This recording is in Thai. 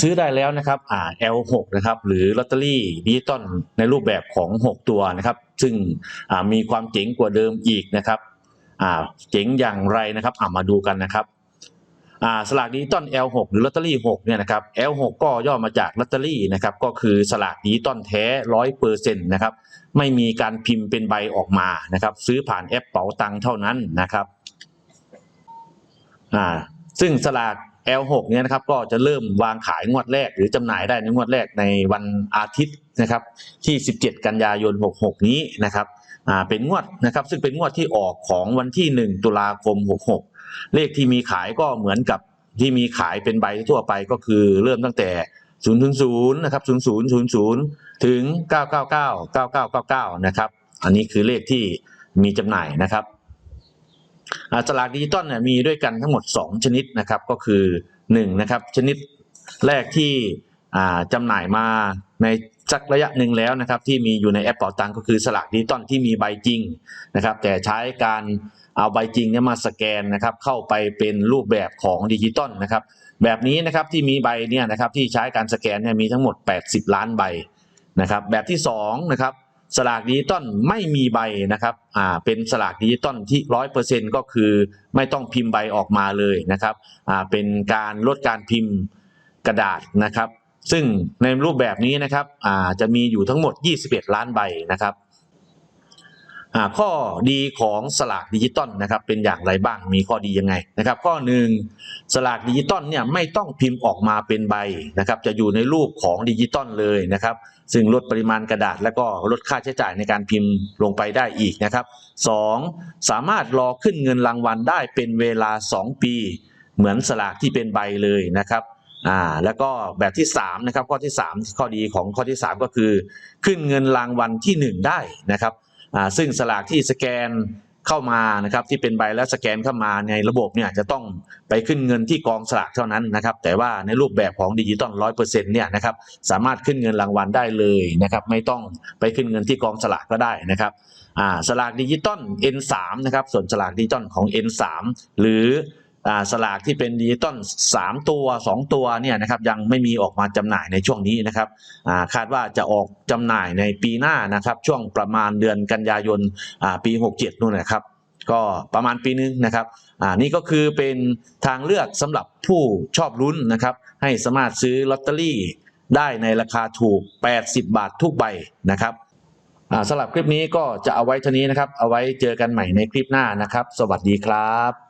ซื้อได้แล้วนะครับอ่า L6 นะครับ หรือลอตเตอรี่ดิจิตอลในรูปแบบของ 6 ตัวนะครับ ซึ่งมีความเจ๋งกว่าเดิมอีกนะครับเจ๋งอย่างไรนะครับามาดูกันนะครับสลากดิจิตอล L6 หรือลอตเตอรี่6เนี่ยนะครับ L6 ก็ย่อมาจากลอตเตอรี่นะครับ ก็คือสลากดิจิตอลแท้ร้อยเปอร์เซ็นต์นะครับ ไม่มีการพิมพ์เป็นใบออกมานะครับ ซื้อผ่านแอปเป๋าตังเท่านั้นนะครับซึ่งสลาก L6 เนี่ยนะครับก็จะเริ่มวางขายงวดแรก หรือจำหน่ายได้ในงวดแรกในวันอาทิตย์นะครับที่ 17 กันยายน 66 นี้นะครับอ่าเป็นงวดนะครับซึ่งเป็นงวดที่ออกของวันที่ 1 ตุลาคม 66 เลขที่มีขายก็เหมือนกับที่มีขายเป็นใบทั่วไปก็คือเริ่มตั้งแต่0ถึง0นะครับ0 0 0 0 ถึง 999 9999 นะครับ อันนี้คือเลขที่มีจำหน่ายนะครับ สลากดิจิตอลเนี่ยมีด้วยกันทั้งหมด 2 ชนิดนะครับก็คือ1นะครับชนิดแรกที่อ่าจำหน่ายมาในสักระยะหนึ่งแล้วนะครับที่มีอยู่ในแอปเป๋าตังก็คือสลากดิจิตอลที่มีใบจริงนะครับ แต่ใช้การเอาใบจริงเนี่ยมาสแกนนะครับเข้าไปเป็นรูปแบบของดิจิตอลนะครับแบบนี้นะครับที่มีใบเนี่ยนะครับที่ใช้การสแกนเนี่ยมีทั้งหมด 80 ล้านใบนะครับแบบที่2นะครับ สลากดิจิตอลไม่มีใบนะครับอ่าเป็นสลากดิจิตอลที่ร้อยเปอร์เซ็นก็คือไม่ต้องพิมพ์ใบออกมาเลยนะครับอ่าเป็นการลดการพิมพ์กระดาษนะครับ ซึ่งในรูปแบบนี้นะครับอ่าจะมีอยู่ทั้งหมด 21 ล้านใบนะครับ ข้อดีของสลากดิจิตอลนะครับเป็นอย่างไรบ้างมีข้อดียังไงนะครับ ข้อหนึ่งสลากดิจิตอลเนี่ยไม่ต้องพิมพ์ออกมาเป็นใบนะครับจะอยู่ในรูปของดิจิตอลเลยนะครับ ซึ่งลดปริมาณกระดาษ และก็ลดค่าใช้จ่ายในการพิมพ์ลงไปได้อีกนะครับ 2. สามารถรอขึ้นเงินรางวัลได้เป็นเวลา 2 ปี เหมือนสลากที่เป็นใบเลยนะครับอ่าแล้วก็แบบที่3นะครับข้อที่ 3 ข้อดีของข้อที่ 3 ก็คือ ขึ้นเงินรางวัลที่ 1 ได้นะครับ ซึ่งสลากที่สแกนเข้ามานะครับที่เป็นใบแล้วสแกนเข้ามาในระบบเนี่ยจะต้องไปขึ้นเงินที่กองสลากเท่านั้นนะครับ แต่ว่าในรูปแบบของดิจิตอลร้อยเปอร์เซ็นต์เนี่ยนะครับสามารถขึ้นเงินรางวัลได้เลยนะครับ ไม่ต้องไปขึ้นเงินที่กองสลากก็ได้นะครับอ่าสลากดิจิตอล N3 นะครับส่วนสลากดิจิตอลของ N3 หรือ สลากที่เป็นดิจิตอล3 ตัว 2 ตัวเนี่ยนะครับยังไม่มีออกมาจำหน่ายในช่วงนี้นะครับาคาดว่าจะออกจำหน่ายในปีหน้านะครับช่วงประมาณเดือนกันยายนาปี 67นู่นนะครับก็ประมาณปีนึงนะครับอ่านี่ก็คือเป็นทางเลือกสำหรับผู้ชอบลุ้นนะครับ ให้สามารถซื้อลอตเตอรี่ได้ในราคาถูก 80 บาททุกใบนะครับสำหรับคลิปนี้ก็จะเอาไว้เท่านี้นะครับ เอาไว้เจอกันใหม่ในคลิปหน้านะครับ สวัสดีครับ